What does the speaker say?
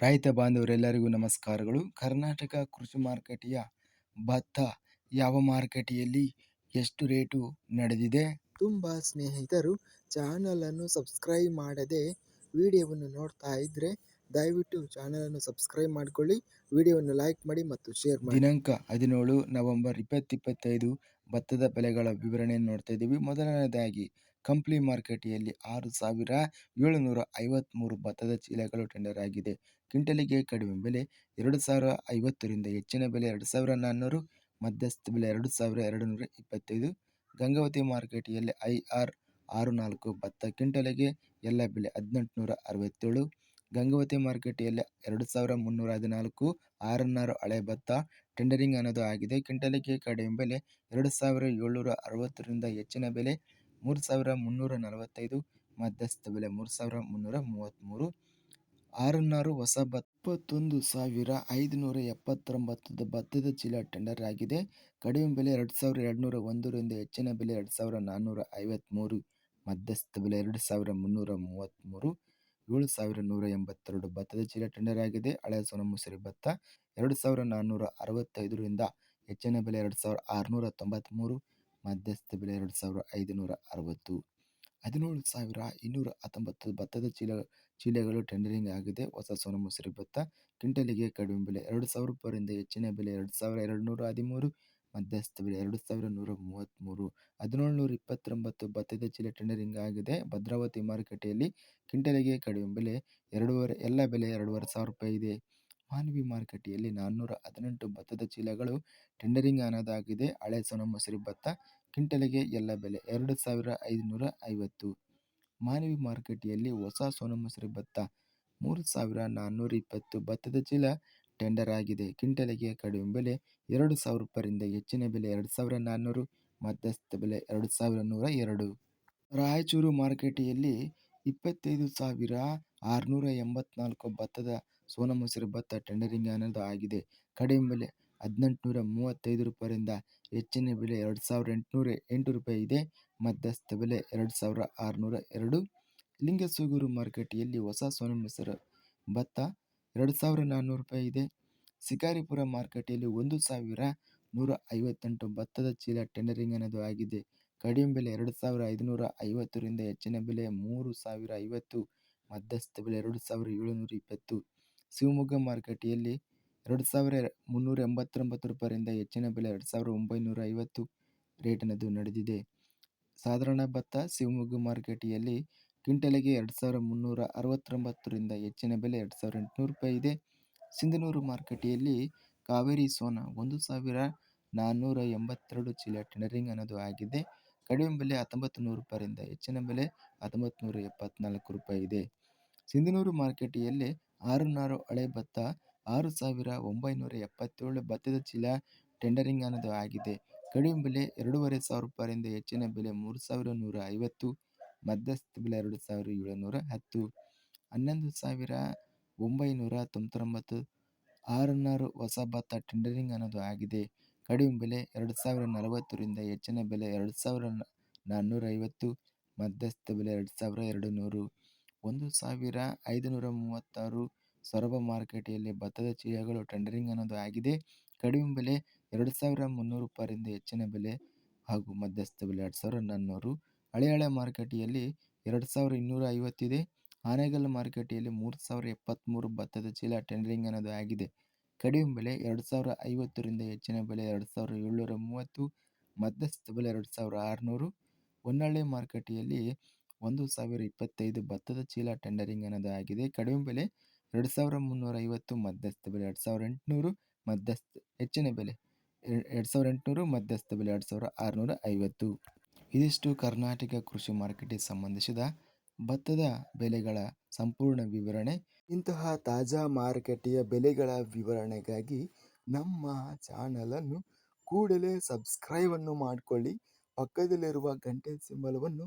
ರೈತ ಬಾಂಧವರೆಲ್ಲರಿಗೂ ನಮಸ್ಕಾರಗಳು. ಕರ್ನಾಟಕ ಕೃಷಿ ಮಾರುಕಟ್ಟೆಯ ಭತ್ತ ಯಾವ ಮಾರುಕಟ್ಟೆಯಲ್ಲಿ ಎಷ್ಟು ರೇಟು ನಡೆದಿದೆ? ತುಂಬ ಸ್ನೇಹಿತರು ಚಾನಲನ್ನು ಸಬ್ಸ್ಕ್ರೈಬ್ ಮಾಡದೆ ವಿಡಿಯೋವನ್ನು ನೋಡ್ತಾ ಇದ್ದರೆ ದಯವಿಟ್ಟು ಚಾನಲನ್ನು ಸಬ್ಸ್ಕ್ರೈಬ್ ಮಾಡಿಕೊಳ್ಳಿ. ವಿಡಿಯೋವನ್ನು ಲೈಕ್ ಮಾಡಿ ಮತ್ತು ಶೇರ್ ಮಾಡಿ. ದಿನಾಂಕ ಹದಿನೇಳು ನವೆಂಬರ್ ಇಪ್ಪತ್ತಿಪ್ಪತ್ತೈದು ಭತ್ತದ ಬೆಲೆಗಳ ವಿವರಣೆಯನ್ನು ನೋಡ್ತಾ ಇದ್ದೀವಿ. ಮೊದಲನೇದಾಗಿ ಕಂಪ್ಲಿ ಮಾರುಕಟ್ಟೆಯಲ್ಲಿ ಆರು ಸಾವಿರ ಏಳುನೂರ ಐವತ್ತ್ಮೂರು ಭತ್ತದ ಚೀಲಗಳು ಟೆಂಡರ್ ಆಗಿದೆ. ಕ್ವಿಂಟಲಿಗೆ ಕಡಿಮೆ ಬೆಲೆ ಎರಡು ಸಾವಿರ ಐವತ್ತರಿಂದ ಹೆಚ್ಚಿನ ಬೆಲೆ ಎರಡು ಸಾವಿರ ನಾನ್ನೂರು, ಮಧ್ಯಸ್ಥ ಬೆಲೆ ಎರಡು ಸಾವಿರ ಎರಡು ನೂರ ಇಪ್ಪತ್ತೈದು. ಗಂಗಾವತಿ ಮಾರುಕಟ್ಟೆಯಲ್ಲಿ ಐ ಆರ್ ಆರು ನಾಲ್ಕು ಭತ್ತ, ಕ್ವಿಂಟಲಿಗೆ ಎಲ್ಲ ಬೆಲೆ ಹದಿನೆಂಟುನೂರ ಅರವತ್ತೇಳು. ಗಂಗಾವತಿ ಮಾರುಕಟ್ಟೆಯಲ್ಲಿ ಎರಡು ಸಾವಿರ ಮುನ್ನೂರ ಹದಿನಾಲ್ಕು ಆರನ್ನಾರು ಹಳೆ ಭತ್ತ ಟೆಂಡರಿಂಗ್ ಅನ್ನೋದು ಆಗಿದೆ. ಕ್ವಿಂಟಲಿಗೆ ಕಡಿಮೆ ಬೆಲೆ ಎರಡು ಸಾವಿರ ಏಳ್ನೂರ ಅರವತ್ತರಿಂದ ಹೆಚ್ಚಿನ ಬೆಲೆ ಮೂರು ಸಾವಿರ ಮುನ್ನೂರ ನಲವತ್ತೈದು, ಮಧ್ಯಸ್ಥ ಬೆಲೆ ಮೂರು ಸಾವಿರ ಮುನ್ನೂರ ಮೂವತ್ತ್ಮೂರು ಆರನ್ನಾರು ಹೊಸ ಭತ್ತ ಇಪ್ಪತ್ತೊಂದು ಸಾವಿರ ಐದುನೂರ ಎಪ್ಪತ್ತೊಂಬತ್ತು ಭತ್ತದ ಚೀಲ ಟೆಂಡರ್ ಆಗಿದೆ. ಕಡಿಮೆ ಬೆಲೆ ಎರಡು ಸಾವಿರ ಎರಡುನೂರ ಒಂದರಿಂದ ಹೆಚ್ಚಿನ ಬೆಲೆ ಎರಡು ಸಾವಿರ ನಾನ್ನೂರ ಐವತ್ತ್ಮೂರು ಮಧ್ಯಸ್ಥ ಬೆಲೆ ಎರಡು ಸಾವಿರ ಮುನ್ನೂರ ಮೂವತ್ತ್ಮೂರು ಏಳು ಸಾವಿರ ನೂರ ಎಂಬತ್ತೆರಡು ಭತ್ತದ ಚೀಲ ಟೆಂಡರ್ ಆಗಿದೆ. ಹಳೆಯ ಸೋನಮಸೂರಿ ಭತ್ತ ಎರಡು ಸಾವಿರ ನಾನ್ನೂರ ಅರವತ್ತೈದರಿಂದ ಹೆಚ್ಚಿನ ಬೆಲೆ ಎರಡು ಸಾವಿರ ಆರುನೂರ ತೊಂಬತ್ತ್ಮೂರು ಮಧ್ಯಸ್ಥ ಬೆಲೆ ಎರಡು ಸಾವಿರ ಐದುನೂರ ಅರವತ್ತು. ಹದಿನೇಳು ಸಾವಿರ ಇನ್ನೂರ ಹತ್ತೊಂಬತ್ತು ಭತ್ತದ ಚೀಲ, ಚೀಲಗಳು ಟೆಂಡರಿಂಗ್ ಆಗಿದೆ. ಹೊಸ ಸೋನಮಸೂರಿ ಭತ್ತ, ಕ್ವಿಂಟಲಿಗೆ ಕಡಿಮೆ ಬೆಲೆ ಎರಡು ಸಾವಿರ ರೂಪಾಯಿಂದ ಹೆಚ್ಚಿನ ಬೆಲೆ ಎರಡು ಸಾವಿರ ಎರಡು ನೂರ ಹದಿಮೂರು, ಮಧ್ಯಸ್ಥ ಬೆಲೆ ಎರಡು ಸಾವಿರ ನೂರ ಮೂವತ್ತ್ಮೂರು ಹದಿನೇಳು ನೂರ ಇಪ್ಪತ್ತೊಂಬತ್ತು ಭತ್ತದ ಚೀಲ ಟೆಂಡರಿಂಗ್ ಆಗಿದೆ. ಭದ್ರಾವತಿ ಮಾರುಕಟ್ಟೆಯಲ್ಲಿ ಕ್ವಿಂಟಲಿಗೆ ಕಡಿಮೆ ಬೆಲೆ ಎರಡೂವರೆ, ಎಲ್ಲ ಬೆಲೆ ಎರಡೂವರೆ ಸಾವಿರ ರೂಪಾಯಿ ಇದೆ. ಮಾನ್ವಿ ಮಾರುಕಟ್ಟೆಯಲ್ಲಿ ನಾನ್ನೂರ ಹದಿನೆಂಟು ಭತ್ತದ ಚೀಲಗಳು ಟೆಂಡರಿಂಗ್ ಅನ್ನೋದಾಗಿದೆ ಹಳೆ ಸೋನಮಸೂರಿ ಭತ್ತ ಕ್ವಿಂಟಲಿಗೆ ಎಲ್ಲ ಬೆಲೆ ಎರಡು ಸಾವಿರ ಐದುನೂರ ಐವತ್ತು. ಮಾನವಿ ಮಾರುಕಟ್ಟೆಯಲ್ಲಿ ಹೊಸ ಸೋನಮಸೂರಿ ಭತ್ತ, ಮೂರು ಸಾವಿರ ನಾನ್ನೂರ ಇಪ್ಪತ್ತು ಭತ್ತದ ಚೀಲ ಟೆಂಡರ್ ಆಗಿದೆ. ಕ್ವಿಂಟಲಿಗೆ ಕಡಿಮೆ ಬೆಲೆ ಎರಡು ಸಾವಿರ ರೂಪಾಯಿಂದ ಹೆಚ್ಚಿನ ಬೆಲೆ ಎರಡು ಸಾವಿರ ನಾನ್ನೂರು ಮಧ್ಯಸ್ಥ ಬೆಲೆ ಎರಡು ಸಾವಿರ ನೂರ ಎರಡು. ರಾಯಚೂರು ಮಾರುಕಟ್ಟೆಯಲ್ಲಿ ಇಪ್ಪತ್ತೈದು ಸಾವಿರ ಆರುನೂರ ಎಂಬತ್ನಾಲ್ಕು ಭತ್ತದ ಸೋನಮಸೂರಿ ಭತ್ತ ಟೆಂಡರಿಂಗ್ ಅನ್ನೋದು ಆಗಿದೆ. ಕಡಿಮೆ ಬೆಲೆ ಹದಿನೆಂಟುನೂರ ಮೂವತ್ತೈದು ರೂಪಾಯಿಯಿಂದ ಹೆಚ್ಚಿನ ಬೆಲೆ ಎರಡು ಸಾವಿರ ಎಂಟುನೂರ ಎಂಟು ರೂಪಾಯಿ ಇದೆ. ಮಧ್ಯಸ್ಥ ಬೆಲೆ ಎರಡು ಸಾವಿರ ಆರುನೂರ ಎರಡು. ಲಿಂಗಸೂಗೂರು ಮಾರುಕಟ್ಟೆಯಲ್ಲಿ ಹೊಸ ಸೋನಮಸೂರಿ ಭತ್ತ ಎರಡು ಸಾವಿರ ನಾನ್ನೂರು ರೂಪಾಯಿ ಇದೆ. ಶಿಕಾರಿಪುರ ಮಾರುಕಟ್ಟೆಯಲ್ಲಿ ಒಂದು ಸಾವಿರ ನೂರ ಐವತ್ತೆಂಟು ಭತ್ತದ ಚೀಲ ಟೆಂಡರಿಂಗ್ ಅನ್ನೋದು ಆಗಿದೆ. ಕಡಿಮೆ ಬೆಲೆ ಎರಡು ಸಾವಿರ ಐದುನೂರ ಐವತ್ತರಿಂದ ಹೆಚ್ಚಿನ ಬೆಲೆ ಮೂರು ಸಾವಿರ ಐವತ್ತು. ಮಧ್ಯಸ್ಥ ಬೆಲೆ ಎರಡು ಸಾವಿರ ಏಳುನೂರ ಇಪ್ಪತ್ತು. ಶಿವಮೊಗ್ಗ ಮಾರುಕಟ್ಟೆಯಲ್ಲಿ ಎರಡು ಸಾವಿರ ಮುನ್ನೂರ ಎಂಬತ್ತೊಂಬತ್ತು ರೂಪಾಯಿಂದ ಹೆಚ್ಚಿನ ಬೆಲೆ ಎರಡು ಸಾವಿರ ಒಂಬೈನೂರ ಐವತ್ತು ರೇಟಿನದು ನಡೆದಿದೆ. ಸಾಧಾರಣ ಭತ್ತ ಶಿವಮೊಗ್ಗ ಮಾರುಕಟ್ಟೆಯಲ್ಲಿ ಕ್ವಿಂಟಲಿಗೆ ಎರಡು ಸಾವಿರ ಮುನ್ನೂರ ಅರವತ್ತೊಂಬತ್ತರಿಂದ ಹೆಚ್ಚಿನ ಬೆಲೆ ಎರಡು ಸಾವಿರ ಎಂಟುನೂರು ರೂಪಾಯಿ ಇದೆ. ಸಿಂಧನೂರು ಮಾರುಕಟ್ಟೆಯಲ್ಲಿ ಕಾವೇರಿ ಸೋನ ಒಂದು ಸಾವಿರ ನಾನ್ನೂರ ಎಂಬತ್ತೆರಡು ಚೀಲ ಟೆಂಡರಿಂಗ್ ಅನ್ನೋದು ಆಗಿದೆ. ಕಡಿಮೆ ಬೆಲೆ ಹತ್ತೊಂಬತ್ತು ನೂರು ರೂಪಾಯಿಂದ ಹೆಚ್ಚಿನ ಬೆಲೆ ಹತ್ತೊಂಬತ್ತು ನೂರ ಎಪ್ಪತ್ನಾಲ್ಕು ರೂಪಾಯಿ ಇದೆ. ಸಿಂಧನೂರು ಮಾರುಕಟ್ಟೆಯಲ್ಲಿ ಆರು ನಾರು ಹಳೆ ಭತ್ತ ಆರು ಸಾವಿರ ಒಂಬೈನೂರ ಎಪ್ಪತ್ತೇಳು ಭತ್ತದ ಚೀಲ ಟೆಂಡರಿಂಗ್ ಅನ್ನೋದು ಆಗಿದೆ. ಕಡಿಮೆ ಬೆಲೆ ಎರಡೂವರೆ ಸಾವಿರ ರೂಪಾಯಿಂದ ಹೆಚ್ಚಿನ ಬೆಲೆ ಮೂರು ಸಾವಿರ ನೂರ ಐವತ್ತು ಮಧ್ಯಸ್ಥ ಬೆಲೆ ಎರಡು ಸಾವಿರ ಏಳುನೂರ ಹತ್ತು ಹನ್ನೊಂದು ಸಾವಿರ ಒಂಬೈನೂರ ತೊಂಬತ್ತೊಂಬತ್ತು, ಆರುನಾರು ಹೊಸ ಭತ್ತ ಟೆಂಡರಿಂಗ್ ಅನ್ನೋದು ಆಗಿದೆ. ಕಡಿಮೆ ಬೆಲೆ ಎರಡು ಸಾವಿರ ನಲವತ್ತರಿಂದ ಹೆಚ್ಚಿನ ಬೆಲೆ ಎರಡು ಸಾವಿರ ನಾನ್ನೂರ ಐವತ್ತು ಮಧ್ಯಸ್ಥ ಬೆಲೆ ಎರಡು ಸಾವಿರ ಎರಡು ನೂರು ಒಂದು ಸಾವಿರ ಐದುನೂರ ಮೂವತ್ತಾರು ಸೊರಬ ಮಾರುಕಟ್ಟೆಯಲ್ಲಿ ಭತ್ತದ ಚೀಲಗಳು ಟೆಂಡರಿಂಗ್ ಅನ್ನೋದು ಆಗಿದೆ. ಕಡಿಮೆ ಬೆಲೆ ಎರಡು ಸಾವಿರ ಮುನ್ನೂರು ರೂಪಾಯಿಂದ ಹೆಚ್ಚಿನ ಬೆಲೆ ಹಾಗೂ ಮಧ್ಯಸ್ಥ ಬೆಲೆ ಎರಡು ಸಾವಿರ ನಾನ್ನೂರು. ಹಳೆಹಳೆ ಮಾರುಕಟ್ಟೆಯಲ್ಲಿ ಎರಡು ಸಾವಿರ ಇನ್ನೂರ ಐವತ್ತಿದೆ ಆನೆಗಲ್ ಮಾರುಕಟ್ಟೆಯಲ್ಲಿ ಮೂರು ಸಾವಿರ ಎಪ್ಪತ್ತ್ಮೂರು ಭತ್ತದ ಚೀಲ ಟೆಂಡರಿಂಗ್ ಅನ್ನೋದು ಆಗಿದೆ. ಕಡಿಮೆ ಬೆಲೆ ಎರಡು ಸಾವಿರ ಐವತ್ತರಿಂದ ಹೆಚ್ಚಿನ ಬೆಲೆ ಎರಡು ಸಾವಿರ ಏಳ್ನೂರ ಮೂವತ್ತು ಮಧ್ಯಸ್ಥ ಬೆಲೆ ಎರಡು ಸಾವಿರ ಆರುನೂರು. ಹೊನ್ನಾಳಿ ಮಾರುಕಟ್ಟೆಯಲ್ಲಿ ಒಂದು ಸಾವಿರ ಇಪ್ಪತ್ತೈದು ಭತ್ತದ ಚೀಲ ಟೆಂಡರಿಂಗ್ ಅನ್ನೋದು ಆಗಿದೆ. ಕಡಿಮೆ ಬೆಲೆ ಎರಡು ಸಾವಿರ ಮುನ್ನೂರ ಐವತ್ತು ಮಧ್ಯಸ್ಥ ಬೆಲೆ, ಎರಡು ಸಾವಿರ ಎಂಟುನೂರು ಮಧ್ಯಸ್ಥ, ಹೆಚ್ಚಿನ ಬೆಲೆ ಎರಡು ಸಾವಿರ ಎಂಟುನೂರು ಮಧ್ಯಸ್ಥ ಬೆಲೆ, ಎರಡು ಸಾವಿರ ಆರುನೂರ ಐವತ್ತು ಇದಿಷ್ಟು ಕರ್ನಾಟಕ ಕೃಷಿ ಮಾರುಕಟ್ಟೆಗೆ ಸಂಬಂಧಿಸಿದ ಭತ್ತದ ಬೆಲೆಗಳ ಸಂಪೂರ್ಣ ವಿವರಣೆ. ಇಂತಹ ತಾಜಾ ಮಾರುಕಟ್ಟೆಯ ಬೆಲೆಗಳ ವಿವರಣೆಗಾಗಿ ನಮ್ಮ ಚಾನಲನ್ನು ಕೂಡಲೇ ಸಬ್ಸ್ಕ್ರೈಬನ್ನು ಮಾಡಿಕೊಳ್ಳಿ. ಪಕ್ಕದಲ್ಲಿರುವ ಗಂಟೆ ಸಿಂಬಲವನ್ನು